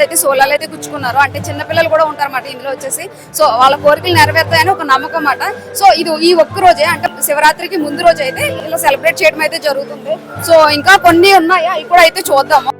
అయితే సోలాలు అయితే గుచ్చుకున్నారు. అంటే చిన్నపిల్లలు కూడా ఉంటారు అన్నమాట ఇందులో వచ్చేసి. సో వాళ్ళ కోరికలు నెరవేర్తాయని ఒక నమ్మకం అన్నమాట. సో ఇది ఈ ఒక్క రోజే అంటే శివరాత్రికి ముందు రోజు అయితే ఇలా సెలబ్రేట్ చేయడం అయితే జరుగుతుంది. సో ఇంకా కొన్ని ఉన్నాయి? అవి కూడా అయితే చూద్దాము.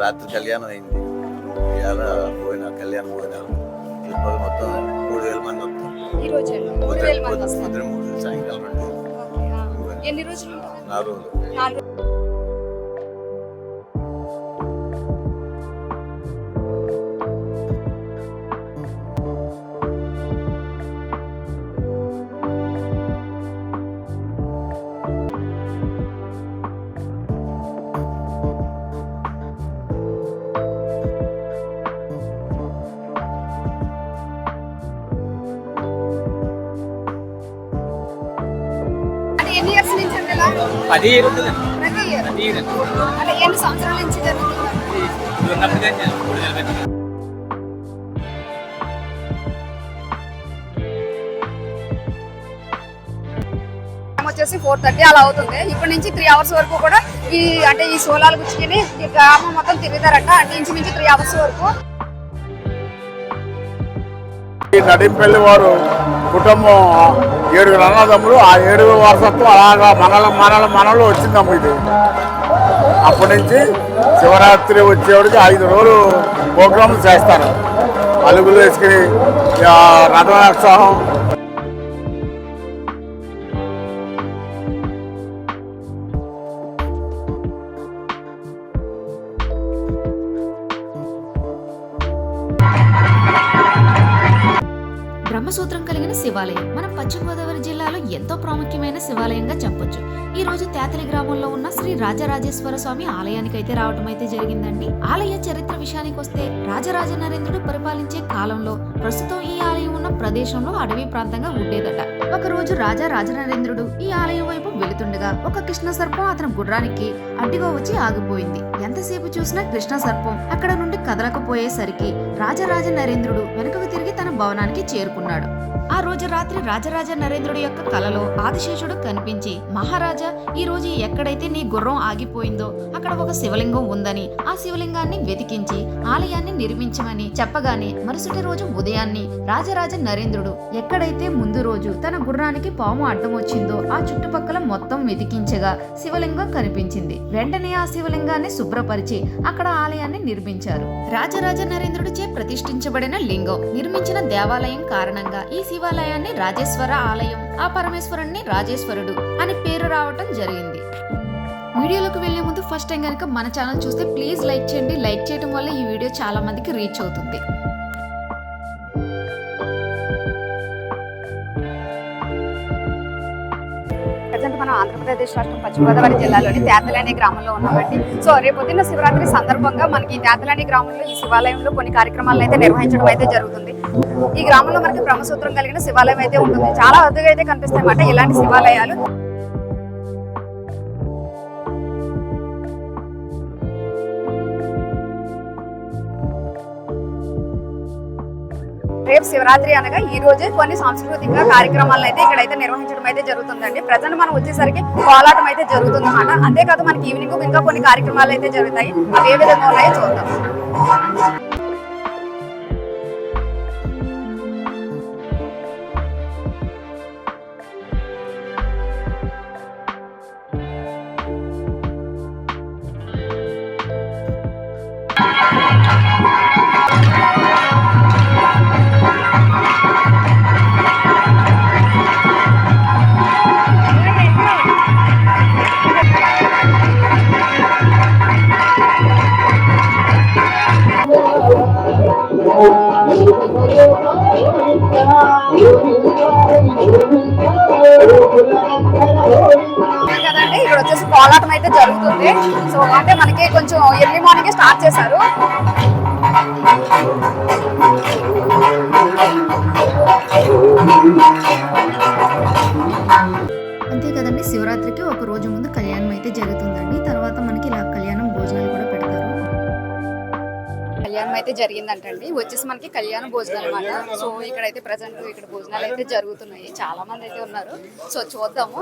రాత్రి కళ్యాణం అయింది. ఇవాళ పోయిన కళ్యాణం పోయిన ఇప్పుడు మొత్తం మూడు వేల మంది వస్తారు. వస్తారు. పొద్దున మూడు సాయంకాలం రెండు. నాలుగు రోజులు. నుంచి ప్రతి ఇయర్. అంటే ఎన్ని సంవత్సరాల నుంచి జరుగుతుంది? ఉన్నప్పుడు మూడు వచ్చేసి ఫోర్ థర్టీ అలా అవుతుంది. ఇప్పటి నుంచి త్రీ అవర్స్ వరకు కూడా ఈ అంటే ఈ సోలాలు గుచ్చుకుని ఈ గ్రామం మొత్తం తిరుగుతారట. అంటే ఇంచుమించు త్రీ అవర్స్ వరకు. ఈ నడింపల్లి వారు కుటుంబం ఏడుగురు అన్నదమ్ములు ఆ ఏడుగురు వారసత్వం అలాగా మనల మనల మనలో వచ్చిందమ్మ ఇది. అప్పటి నుంచి శివరాత్రి వచ్చేవాడికి ఐదు రోజులు ప్రోగ్రాములు చేస్తారు. అలుగులు వేసుకుని రథోత్సవం బ్రహ్మసూత్రం కలిగిన శివాలయం. మన పశ్చిమ గోదావరి జిల్లాలో ఎంతో ప్రాముఖ్యమైన శివాలయంగా చెప్పొచ్చు. ఈ రోజు తేతలి గ్రామంలో ఉన్న శ్రీ రాజరాజేశ్వర స్వామి ఆలయానికి అయితే రావడం అయితే జరిగిందండి. ఆలయ చరిత్ర విషయానికి వస్తే రాజరాజ నరేంద్రుడు పరిపాలించే కాలంలో ప్రస్తుతం ఈ ఆలయం ఉన్న ప్రదేశంలో అడవి ప్రాంతంగా ఉండేదట. ఒక రోజు రాజా రాజనరేంద్రుడు ఈ ఆలయం వెళుతుండగా ఒక కృష్ణ సర్పం అతని గుర్రానికి అడ్డుగా వచ్చి ఆగిపోయింది. ఎంతసేపు చూసినా కృష్ణ సర్పం అక్కడ నుండి కదలకపోయేసరికి రాజరాజ నరేంద్రుడు వెనుకకు తిరిగి తన భవనానికి చేరుకున్నాడు. ఆ రోజు రాత్రి రాజరాజ నరేంద్రుడి యొక్క కలలో ఆదిశేషుడు కనిపించి మహారాజా ఈ రోజు ఎక్కడైతే నీ గుర్రం ఆగిపోయిందో అక్కడ ఒక శివలింగం ఉందని ఆ శివలింగాన్ని వెతికించి ఆలయాన్ని నిర్మించమని చెప్పగానే మరుసటి రోజు ఉదయాన్ని రాజరాజ నరేంద్రుడు ఎక్కడైతే ముందు రోజు తన గుర్రానికి పాము అడ్డం వచ్చిందో ఆ చుట్టుపక్కల మొత్తం వెతికించగా శివలింగం కనిపించింది. వెంటనే ఆ శివలింగాన్ని శుభ్రపరిచి అక్కడ ఆలయాన్ని నిర్మించారు. రాజరాజ నరేంద్రుడు చే ప్రతిష్ఠించబడిన లింగం నిర్మించిన దేవాలయం కారణంగా ఈ శివాలయాన్ని రాజేశ్వర ఆలయం ఆ పరమేశ్వరుణ్ణి రాజేశ్వరుడు అని పేరు రావటం జరిగింది. వీడియోలోకి వెళ్ళే ముందు ఫస్ట్ టైం కనుక మన ఛానల్ చూస్తే ప్లీజ్ లైక్ చేయండి. లైక్ చేయడం వల్ల ఈ వీడియో చాలా మందికి రీచ్ అవుతుంది. మనం ఆంధ్రప్రదేశ్ రాష్ట్రం పశ్చిమ గోదావరి జిల్లాలోని తేతలేని గ్రామంలో ఉన్నామండి. సో రేపొద్దున శివరాత్రి సందర్భంగా మనకి ఈ గ్రామంలో ఈ శివాలయంలో కొన్ని కార్యక్రమాలను అయితే నిర్వహించడం అయితే జరుగుతుంది. ఈ గ్రామంలో మనకి బ్రహ్మసూత్రం కలిగిన శివాలయం అయితే ఉంటుంది. చాలా అరుదుగా అయితే కనిపిస్తాయి అన్నమాట ఇలాంటి శివాలయాలు. రేపు శివరాత్రి అనగా ఈ రోజు కొన్ని సాంస్కృతిక కార్యక్రమాలను అయితే ఇక్కడైతే నిర్వహించడం అయితే జరుగుతుందండి. ప్రజెంట్ మనం వచ్చేసరికి కోలాటం అయితే జరుగుతుంది అన్నమాట అంతేకాదు మనకి ఈవినింగ్ ఇంకా కొన్ని కార్యక్రమాలు అయితే జరుగుతాయి. అవి ఏ విధంగా ఉన్నాయో చూద్దాం. కదండి ఇక్కడ వచ్చేసి కోలాటం అయితే జరుగుతుంది. సో అంటే మనకి కొంచెం ఎర్లీ మార్నింగ్ స్టార్ట్ చేశారు. అంతే కదండి శివరాత్రికి ఒక రోజు ముందు కళ్యాణం అయితే జరుగుతుందండి. తర్వాత మనకి ఇలా కళ్యాణం భోజనాలు కూడా కళ్యాణం అయితే జరిగిందంటండి. వచ్చేసి మనకి కళ్యాణ భోజనాలు అనమాట సో ఇక్కడైతే ప్రజెంట్ ఇక్కడ భోజనాలు అయితే జరుగుతున్నాయి. చాలా మంది అయితే ఉన్నారు. సో చూద్దాము.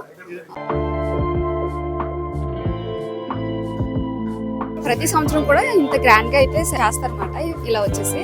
ప్రతి సంవత్సరం కూడా ఇంత గ్రాండ్గా అయితే చేస్తారన్నమాట. ఇలా వచ్చేసి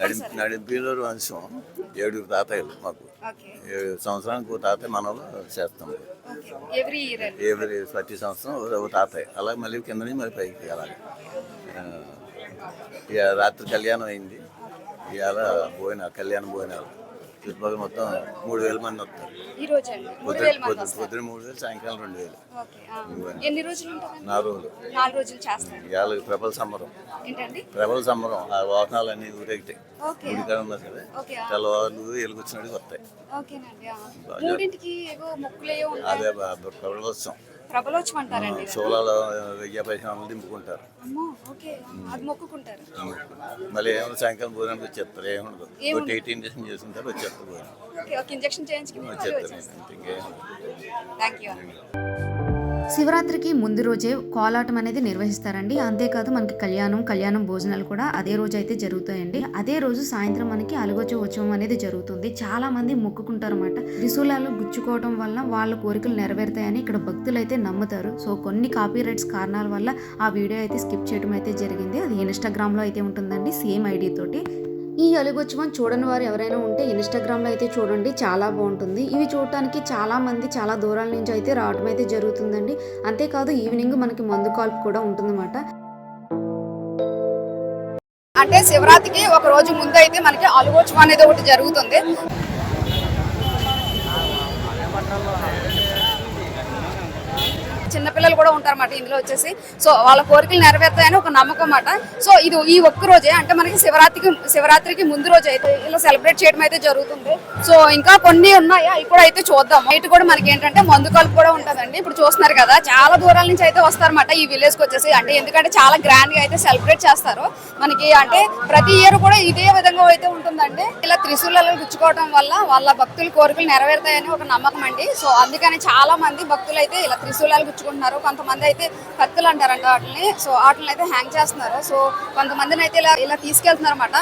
చెప్పండి నడి సార్. నడిపిల్లరు వంశం ఏడుగురు తాతయ్యలు మాకు. ఏడు సంవత్సరానికి ఒక తాతయ్య మనలో చేస్తాం. ఎవ్రీ ప్రతి సంవత్సరం ఒక తాతయ్య. అలాగే మళ్ళీ కింద నుంచి మరి పైకి అలాగే రాత్రి కళ్యాణం అయింది. ఇవాళ భోజన కళ్యాణ భోజనాలు. చుట్టుపక్కల మొత్తం మూడు వేల మంది వస్తారు. ఈ రోజు అండి? మూడు పొద్దున వేల మంది పొద్దున వస్తారు. పొద్దున మూడు వేలు సాయంకాలం రెండు వేలు. ఓకే ఆ. ఎన్ని రోజులు నాలుగు రోజులు. నాలుగు రోజులు చేస్తారు. ఇవాళ ప్రబల సంబరం. ఏంటండి? ప్రబల సంబరం ఆ వాహనాలన్నీ ఊరెగుతాయి ఓకే గుడికాడ ఉన్నారు కదా? ఓకే ఆ. తెల్లవాళ్ళు ఎలుగుచ్చినట్టు వస్తాయి. ఓకేనండి ఆ. మూడింటికి ఏవో మొక్కులేయో ఉంటాయి. అదే ప్రబలోత్సవం ప్రబలోత్సవం అంటారండి. సోలాలో వెయ్యి పైసలు దింపుకుంటారు ఓకే. అది మొక్కుకుంటారు. మళ్ళీ ఏమో సాయంకాలం భోజనానికి వచ్చేస్తారు ఏముండదు. ఏముండదు. ఒక ఎయిటీ ఇంజక్షన్ చేసుకుంటారు వచ్చేస్తారు భోజనం. ఒక ఇంజెక్షన్ చేయించుకుని వచ్చేస్తారు థ్యాంక్ యూ శివరాత్రికి ముందు రోజే కోలాటం అనేది నిర్వహిస్తారండి. అంతేకాదు మనకి కళ్యాణం కళ్యాణం భోజనాలు కూడా అదే రోజు అయితే జరుగుతాయండి. అదే రోజు సాయంత్రం మనకి అలగొచ్చ ఉత్సవం అనేది జరుగుతుంది. చాలా మంది మొక్కుకుంటారు అనమాట త్రిశూలాలు గుచ్చుకోవడం వల్ల వాళ్ళ కోరికలు నెరవేరుతాయని ఇక్కడ భక్తులు అయితే నమ్ముతారు. సో కొన్ని కాపీ రైట్స్ కారణాల వల్ల ఆ వీడియో అయితే స్కిప్ చేయడం అయితే జరిగింది. అది ఇన్స్టాగ్రామ్లో అయితే ఉంటుందండి సేమ్ ఐడి తోటి. ఈ అలుగోత్సవం చూడని వారు ఎవరైనా ఉంటే ఇన్స్టాగ్రామ్లో అయితే చూడండి చాలా బాగుంటుంది. ఇవి చూడటానికి చాలా మంది చాలా దూరాల నుంచి అయితే రావడం అయితే జరుగుతుందండి. అంతేకాదు ఈవినింగ్ మనకి మందు కాల్పు కూడా ఉంటుందన్నమాట. అంటే శివరాత్రికి ఒక రోజు ముందు అయితే మనకి అలుగోత్సవం అనేది ఒకటి జరుగుతుంది. చిన్నపిల్లలు కూడా ఉంటారన్నమాట ఇందులో వచ్చేసి. సో వాళ్ళ కోరికలు నెరవేర్తాయని ఒక నమ్మకం అన్నమాట. సో ఇది ఈ ఒక్క రోజే అంటే మనకి శివరాత్రికి శివరాత్రికి ముందు రోజు అయితే ఇలా సెలబ్రేట్ చేయడం అయితే జరుగుతుంది. సో ఇంకా కొన్ని ఉన్నాయి? అవి కూడా అయితే చూద్దాం. ఇటు కూడా మనకి ఏంటంటే మందు కలుపు కూడా ఉంటుందండి. ఇప్పుడు చూస్తున్నారు కదా చాలా దూరాల నుంచి అయితే వస్తారన్నమాట ఈ విలేజ్కి వచ్చేసి. అంటే ఎందుకంటే చాలా గ్రాండ్గా అయితే సెలబ్రేట్ చేస్తారు. మనకి అంటే ప్రతి ఇయర్ కూడా ఇదే విధంగా అయితే ఉంటుందండి. ఇలా త్రిశూలలో గుచ్చుకోవడం వల్ల వాళ్ళ భక్తుల కోరికలు నెరవేరుతాయని ఒక నమ్మకం అండి. సో అందుకని చాలా మంది భక్తులు అయితే ఇలా త్రిశూలాలు గుచ్చుకుంటున్నారు కొంతమంది అయితే కత్తులు అంటారంట వాటిని. సో వాటిని అయితే హ్యాంగ్ చేస్తున్నారు. సో కొంతమందిని అయితే ఇలా ఇలా తీసుకెళ్తున్నారు అనమాట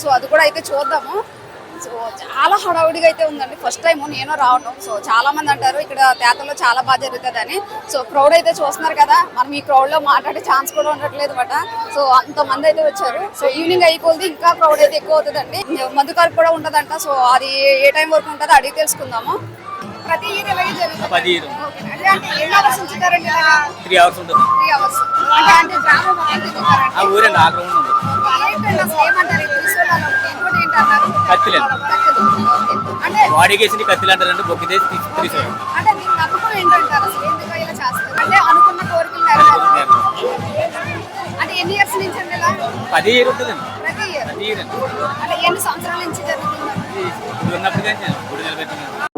సో అది కూడా అయితే చూద్దాము. సో చాలా హడావుడిగా అయితే ఉందండి. ఫస్ట్ టైం నేను రావడం సో చాలా మంది అంటారు ఇక్కడ తేతలో చాలా బాగా జరుగుతుంది అని సో క్రౌడ్ అయితే చూస్తున్నారు కదా. మనం ఈ క్రౌడ్లో మాట్లాడే ఛాన్స్ కూడా ఉండట్లేదు బట్ సో అంతమంది అయితే వచ్చారు. సో ఈవినింగ్ అయిపోతే ఇంకా క్రౌడ్ అయితే ఎక్కువ అవుతుందండి. మందు కలుపు కూడా ఉంటదంట సో అది ఏ టైం వరకు ఉంటుందో అడిగి తెలుసుకుందాము. ప్రతి ఇయర్ ఇలాగే జరుగుతుంది? త్రీ అవర్స్ ఉంటుంది. ఆ ఊరే ఆ గ్రౌండ్ ఉంటుంది ఏంటండి అసలు ఏమంటారు? ఈ త్రిశూలాలు? ఇంకోటి ఏంటన్నారు కత్తిలేండి. కత్తులు. ఓకే. అంటే బాడీకి వేసి కత్తిలు అంటారంటే బొక్కితే తీసుకోవాలి అంటే మీ నమ్మకం ఏంటంటారు? అసలు ఎందుకు ఇలా చేస్తారు? అంటే అనుకున్న కోరికలు నెరవేరు అంటే ఎన్ని ఇయర్స్ నుంచి అండి ఇలా? పది ఇయర్ ఉంటుందండి. పది ఇయర్ అండి. ఉన్నప్పుడు కానీ గుడి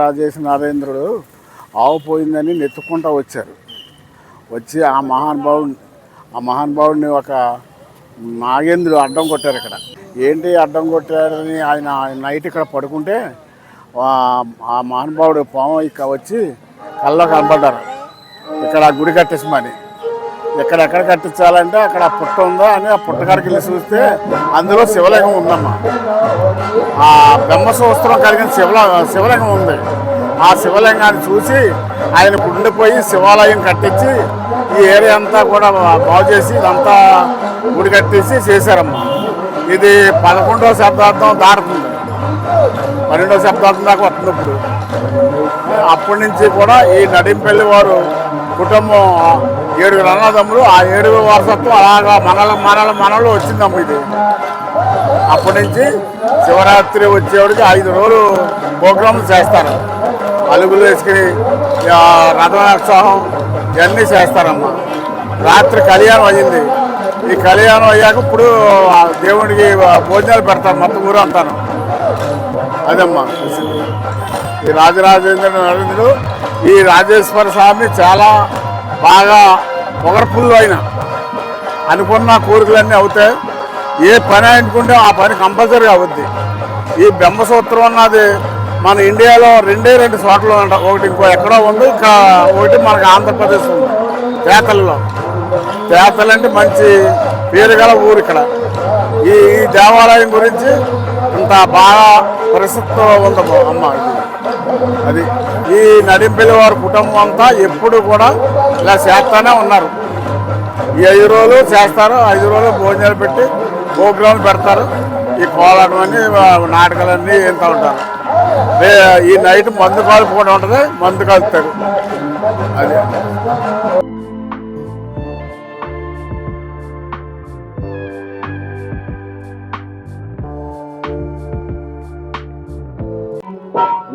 రాజేశ్ నరేంద్రుడు ఆవు పోయిందని నెత్తుకుంటూ వచ్చారు. వచ్చి ఆ మహానుభావుడు ఆ మహానుభావుడిని ఒక నాగేంద్రుడు అడ్డం కొట్టారు ఇక్కడ. ఏంటి అడ్డం కొట్టారని ఆయన నైట్ ఇక్కడ పడుకుంటే ఆ- మహానుభావుడు పాము ఇక్కడ వచ్చి కల్లో కనపడ్డారు. ఇక్కడ గుడి కట్టేసి మరి. ఎక్కడెక్కడ కట్టించాలంటే అక్కడ పుట్ట ఉందా అని ఆ పుట్టకాడికి వెళ్ళి చూస్తే అందులో శివలింగం ఉందమ్మా. ఆ బ్రహ్మసూస్త్రం కలిగిన శివల శివలింగం ఉంది. ఆ శివలింగాన్ని చూసి ఆయన ఉండిపోయి శివాలయం కట్టించి ఈ ఏరియా అంతా కూడా బాగు చేసి ఇదంతా గుడి కట్టేసి చేశారమ్మా. ఇది పదకొండవ శతాబ్దం దాటుతుంది. పన్నెండవ శతాబ్దం దాకా వస్తుంది ఇప్పుడు. అప్పటి నుంచి కూడా ఈ నడింపల్లి వారు కుటుంబం ఏడుగురు అన్నదమ్ములు ఆ ఏడుగురు వారసత్వం అలాగా మనల మనల మనలో వచ్చిందమ్మ ఇది. అప్పటి నుంచి శివరాత్రి వచ్చేవాడికి ఐదు రోజులు ప్రోగ్రాంలు చేస్తారు. అలుగులు వేసుకుని రథోత్సవం ఇవన్నీ చేస్తారమ్మా. రాత్రి కళ్యాణం అయ్యింది ఈ కళ్యాణం అయ్యాక ఇప్పుడు దేవునికి దేవుడికి భోజనాలు పెడతారు మొత్తం ఊరు అంటాను అదమ్మా. ఈ రాజరాజేంద్ర నరేంద్రుడు ఈ రాజేశ్వర స్వామి చాలా బాగా పొగరపుల్లు అయిన. అనుకున్న కోరికలన్నీ అవుతాయి. ఏ పని అనుకుంటే ఆ పని కంపల్సరీ అవుద్ది. ఈ బ్రహ్మసూత్రం అన్నది మన ఇండియాలో రెండే రెండు చోట్ల అంట ఒకటి ఇంకో ఎక్కడో ఉంది ఇంకా ఒకటి మనకి ఆంధ్రప్రదేశ్ ఉంది. తేతల్లో. తేతలు అంటే మంచి పేరు గల ఊరు ఇక్కడ. ఈ ఈ దేవాలయం గురించి ఇంత బాగా ప్రసిద్ధి ఉందమ్మా అమ్మ. అది. ఈ నడింపెల్లి వారి కుటుంబం అంతా ఎప్పుడు కూడా ఇలా చేస్తానే ఉన్నారు. ఈ ఐదు రోజులు చేస్తారు ఐదు రోజులు భోజనాలు పెట్టి ప్రోగ్రాంలు పెడతారు. ఈ కోలాటం అన్ని నాటకాలన్నీ వెళ్తూ ఉంటారు. ఈ నైట్ మందు కాలు కూడా ఉంటుంది మందు కలుపుతారు అది.